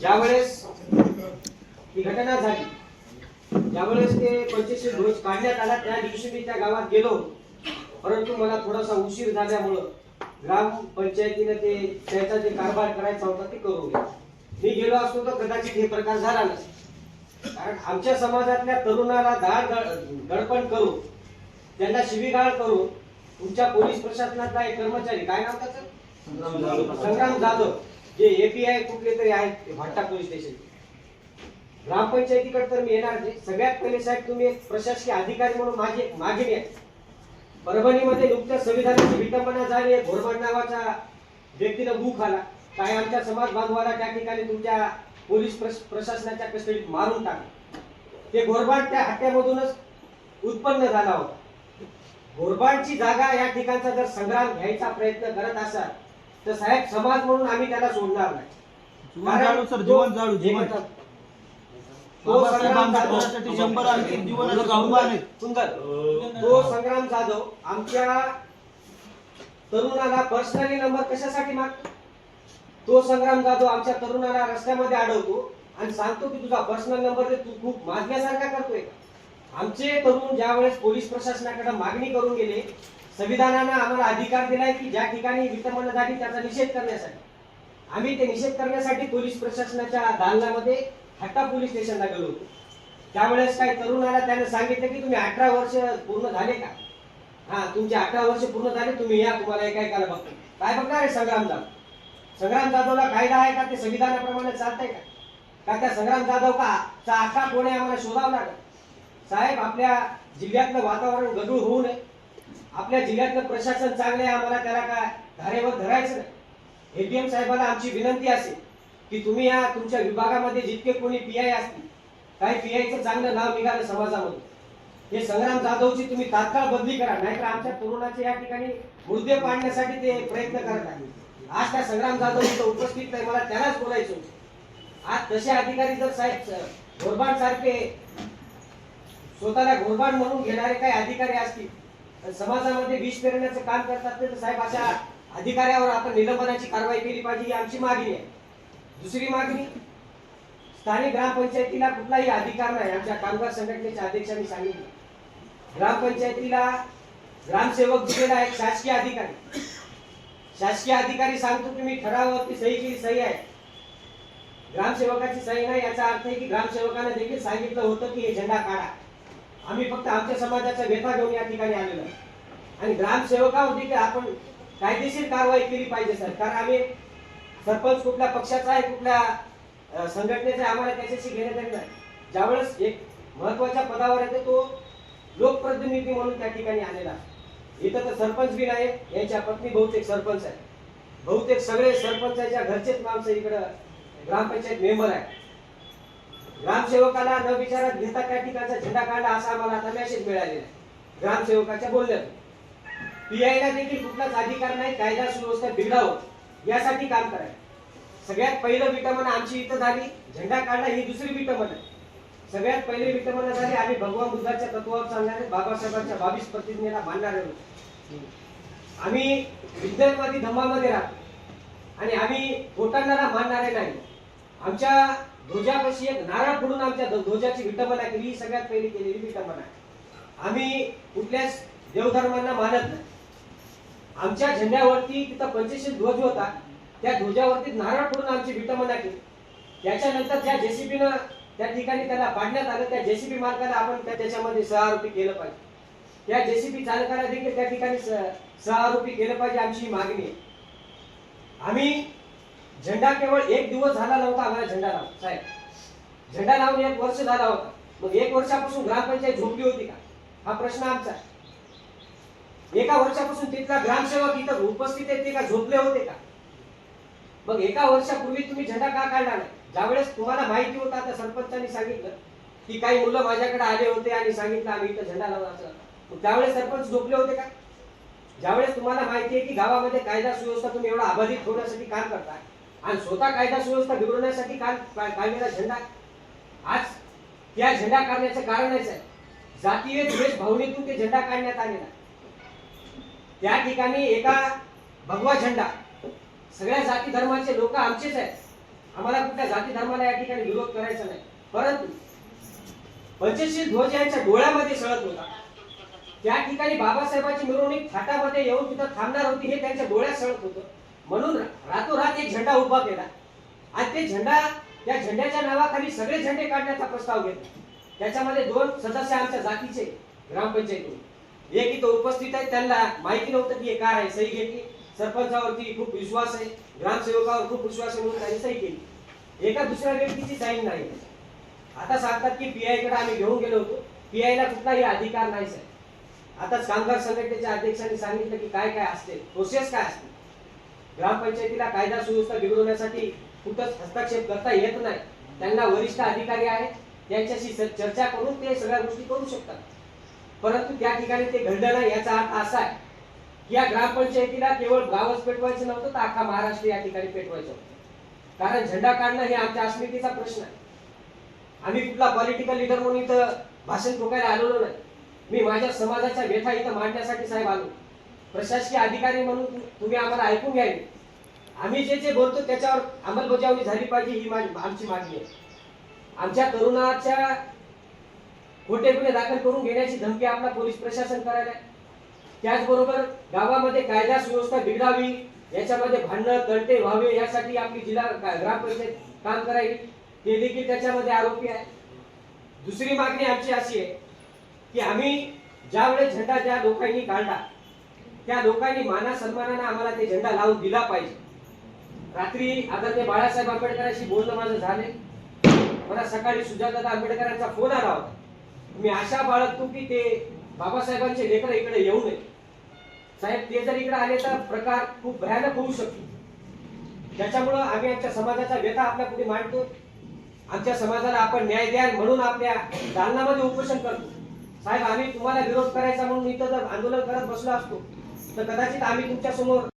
ज्यावेळेस ही घटना झाली ज्यावेळेस ते पंचवीसशे ध्वज काढण्यात आला त्या दिवशी मी त्या गावात गेलो. परंतु मला थोडासा उशीर झाल्यामुळं ग्रामपंचायतीने ते त्याचा जे कारभार करायचा होता ते करू नये मी गेलो असतो तर कदाचित हे प्रकार झाला नसता कारण आमच्या समाजातल्या तरुणाला दाळ गडपण करून त्यांना शिवीगाळ करून तुमच्या पोलीस प्रशासनातला एक कर्मचारी काय नाव त्याचं? संग्राम जाधव. जे एपीआय कुठले तरी आहेत ते भाट्टा पोलीस स्टेशन ग्रामपंचायतीकडे तर मी येणार नाही. सगळ्यात पहिले साहेब तुम्ही एक प्रशासकीय अधिकारी म्हणून मागे मागणी आहे परभणीमध्ये नुकत्याच संविधानाची विटंबना झाली. आहे घोरबड नावाच्या व्यक्तीनं भूक आला. काय आमच्या समाज बांधवाला त्या ठिकाणी तुमच्या पोलीस प्रशासनाच्या कस्टडीत मारून टाकले. ते घोरबाड त्या हत्यामधूनच उत्पन्न झाला होता. घोरबाडची जागा या ठिकाणचा जर संग्राम घ्यायचा प्रयत्न करत असाल तर साहेब समाज म्हणून आम्ही त्याला सोडणार नाही जीवन जाळू सर जीवन जाळू जीवन तो संग्राम जाधव शंभर आणखी जीवनाचे आव्हान आहेत. सुंदर तो संग्राम जाधव आमच्या तरुणाला पर्सनली नंबर कशासाठी मागतो तो संग्राम जाधव आमच्या तरुणाला रस्त्यामध्ये अडवतो आणि सांगतो की तुझा पर्सनल नंबर दे तू खूप मागण्यासारखा करतोय का? आमचे तरुण ज्या वेळेस पोलीस प्रशासनाकडे मागणी करून गेले संविधानानं आम्हाला अधिकार दिलाय की ज्या ठिकाणी विटंबना झाली त्याचा निषेध करण्यासाठी. आम्ही ते निषेध करण्यासाठी पोलीस प्रशासनाच्या दालनामध्ये हट्टा पोलीस स्टेशनला गेलो होतो. त्यावेळेस काही तरुणाला त्यानं सांगितलं की तुम्ही अठरा वर्ष पूर्ण झाले का? हा तुमचे अठरा वर्ष पूर्ण झाले तुम्ही या तुम्हाला एका एकाला बघतो. काय बघणार आहे संग्राम जाधव? संग्राम जाधवला कायदा आहे का? ते संविधानाप्रमाणे चालतंय का? का त्या संग्राम जाधव का चा आका कोणी आम्हाला शोधावं लागेल? साहेब आपल्या जिल्ह्यातलं वातावरण गढूळ होऊ नये. आपल्या जिल्ह्यातलं प्रशासन चांगलं आहे आम्हाला त्याला काय धारेवर धरायचं नाही. एडीएम साहेबांना आमची विनंती असेल की तुम्ही या तुमच्या विभागामध्ये जितके कोणी पी आय असतील काही पी आयचं चांगलं नाव निघालं समाजामध्ये. हे संग्राम जाधवची तुम्ही तात्काळ बदली करा नाहीतर आमच्या तरुणाचे या ठिकाणी मुद्दे पाडण्यासाठी ते प्रयत्न करत आहेत. आज त्या संग्राम जाधव इथं उपस्थित नाही मला त्यालाच बोलायचं होतं. आज तसे अधिकारी जर साहेब घोरबाड सारखे स्वतःला घोरबाड म्हणून घेणारे काही अधिकारी असतील समाजामध्ये विष पेरण्याचं काम करतात तर साहेब अशा अधिकाऱ्यावर आपण निलंबनाची कारवाई केली पाहिजे ही आमची मागणी आहे. दुसरी मागणी स्थानिक ग्रामपंचायतीला कुठलाही अधिकार नाही आमच्या कामगार संघटनेच्या अध्यक्षांनी सांगितलं. ग्रामपंचायतीला ग्रामसेवक दिलेला आहे शासकीय अधिकारी. शासकीय अधिकारी सांगतो की मी ठरावावरती सही केली सही आहे. ग्रामसेवकाची सही नाही याचा अर्थ आहे की ग्रामसेवकाने देखील सांगितलं होतं की हे झेंडा काढा. आम्ही फक्त आमच्या समाजाचा व्यथा घेऊन या ठिकाणी आलेलो आहे. आणि ग्रामसेवकावर की आपण कायदेशीर कारवाई केली पाहिजे सर कारण आम्ही सरपंच कुठल्या पक्षाचा आहे कुठल्या संघटनेचा आम्हाला त्याच्याशी घेणं देणं नाही ज्यावेळेस एक महत्त्वाच्या पदावर येते तो लोकप्रतिनिधी म्हणून त्या ठिकाणी आलेला आहे. इथं तर सरपंच बी नाही यांच्या पत्नी बहुतेक सरपंच आहे बहुतेक सगळे सरपंचाच्या घरचेच माणसं इकडं ग्रामपंचायत मेंबर आहे ग्रामसेवकाला न विचारात घेता त्या ठिकाणचा झेंडा काढला असा आम्हाला आता मेसेज मिळालेला आहे. ग्रामसेवकाच्या बोलण्यात. पीआयला देखील कुठलाच अधिकार नाही कायदा सुव्यवस्था बिघडावं यासाठी काम करायचं. सगळ्यात पहिलं विटमन आमची इथं झाली झेंडा काढला ही दुसरी विटमन. आहे. सगळ्यात पहिले विटमन झाली आम्ही भगवान बुद्धाच्या तत्वावर चालणारे बाबासाहेबांच्या बावीस प्रतिज्ञेला मानणारे लोक आम्ही विद्यार्थी धम्मामध्ये राहतो. आणि आम्ही गोटांना मानणारे नाही. आमच्या ध्वजापाशी एक नारळ फोडून आमच्या ध्वजाची विटंबना केली ही सगळ्यात पहिली केलेली विटंबना आम्ही कुठल्याच देवधर्मांना मानत नाही. आमच्या झेंड्यावरती तिथं पंचवीस ध्वज होता त्या ध्वजावरती नारळ फोडून आमची विटंबना केली. त्याच्यानंतर ज्या जेसीबीनं त्या ठिकाणी त्याला पाडण्यात आलं त्या जेसीबी मालकाला आपण त्या त्याच्यामध्ये सहआरोपी केलं पाहिजे. त्या जेसीबी चालकाला देखील त्या ठिकाणी स- सहआरोपी केलं पाहिजे आमची मागणी आहे. आम्ही झेंडा केवळ एक दिवस झाला नव्हता आम्हाला झेंडा लावून साहेब. झेंडा लावून एक वर्ष झाला होता. मग एक वर्षापासून ग्रामपंचायत झोपली होती का? हा प्रश्न आमचा. एका वर्षापासून तिथला ग्रामसेवक इथं उपस्थित आहेत ते का झोपले होते का? मग एका वर्षापूर्वी तुम्ही झेंडा का काढला नाही? ज्यावेळेस तुम्हाला माहिती होता आता सरपंचांनी सांगितलं की काही मुलं माझ्याकडे आले होते आणि सांगितलं आम्ही इथं झेंडा लावण्याचं मग त्यावेळेस सरपंच झोपले होते का? ज्यावेळेस तुम्हाला माहिती आहे की गावामध्ये कायदा सुव्यवस्था तुम्ही एवढा अबाधित ठेवण्यासाठी काम करताय आणि स्वतः कायदा सुव्यवस्था बिघडवण्यासाठी काल का- काढलेला झेंडा आज त्या झेंडा काढण्याचं कारणच आहे. जातीय द्वेष भावनेतून ते झेंडा काढण्यात आलेला त्या ठिकाणी एका भगवा झेंडा. सगळ्या जाती धर्माचे लोक आमचेच आहेत. आम्हाला कुठल्या जाती धर्माला या ठिकाणी विरोध करायचा नाही. परंतु पंचशील ध्वज यांच्या डोळ्यामध्ये सळत होता. त्या ठिकाणी बाबासाहेबांची मिरवणूक थाटामध्ये येऊन तिथं थांबणार होती हे त्यांच्या डोळ्यात सळत होतं. म्हणून झेंडा उभा केला. आणि ते झेंडा त्या झेंड्याच्या नावाखाली सगळे झेंडे काढण्याचा प्रस्ताव घेतला. त्याच्यामध्ये दोन सदस्य आमच्या जातीचे ग्रामपंचायतीतून एक इथं उपस्थित आहे त्यांना माहिती नव्हतं की हे काय आहे सही घेतली. सरपंचावरती खूप विश्वास आहे ग्रामसेवकावर खूप विश्वास आहे म्हणून त्यांनी सही केली. एका दुसऱ्या व्यक्तीची साईन नाही. आता सांगतात की पी कडे आम्ही घेऊन गेलो होतो. पी ला कुठलाही अधिकार नाही साहेब. आताच कामगार संघटनेच्या अध्यक्षांनी सांगितलं की काय काय असते प्रोसेस काय असते. ग्रामपंचायतीला कायदा सुव्यवस्था बिघडवण्यासाठी कुठंच हस्तक्षेप करता येत नाही. त्यांना वरिष्ठ अधिकारी आहेत. त्यांच्याशी चर्चा करून ते सगळ्या गोष्टी करू शकतात. परंतु त्या ठिकाणी ते घडलं नाही याचा अर्थ असा आहे की या ग्रामपंचायतीला केवळ गावच पेटवायचं नव्हतं तर अख्खा महाराष्ट्र या ठिकाणी पेटवायचं होतं. कारण झेंडा काढणं हे आमच्या अस्मितेचा प्रश्न आहे. आम्ही कुठला पॉलिटिकल लिडर म्हणून इथं भाषण ठोकायला आलेलो नाही. मी माझ्या समाजाच्या व्यथा इथं मांडण्यासाठी साहेब आलो. प्रशासकीय अधिकारी म्हणून तुम्ही आम्हाला ऐकून घ्यावे आम्ही जे जे बोलतो त्याच्यावर अंमलबजावणी झाली पाहिजे ही आमची मागणी आहे. आमच्या तरुणाच्या खोटे गुन्हे दाखल करून घेण्याची धमकी आपला पोलीस प्रशासन करायला आहे. त्याचबरोबर गावामध्ये कायदा सुव्यवस्था बिघडावी याच्यामध्ये भांडणं तंटे व्हावे यासाठी आपली जिल्हा ग्रामपंचायत काम करावी ते देखील त्याच्यामध्ये आरोपी आहे. दुसरी मागणी आमची अशी आहे की आम्ही ज्यावेळेस झेंडा ज्या लोकांनी काढला त्या लोकांनी माना सन्मानाने आम्हाला ते झेंडा लावून दिला पाहिजे. रात्री आदरणीय बाळासाहेब आंबेडकरांशी बोलणं माझं झाले मला सकाळी सुजाता आंबेडकरांचा फोन आला होता. मी आशा बाळगतो की ते बाबासाहेबांचे लेकर इकडे येऊ नये. साहेब ते जर इकडे आले तर प्रकार खूप भयानक होऊ शकतो. त्याच्यामुळं आम्ही आमच्या समाजाचा व्यथा आपल्या पुढे मांडतो. आमच्या समाजाला आपण न्याय द्याल म्हणून आपल्या दालनामध्ये उपोषण करतो. साहेब आम्ही तुम्हाला विरोध करायचा म्हणून इथं जर आंदोलन करत बसलो असतो तर कदाचित आम्ही तुमच्यासमोर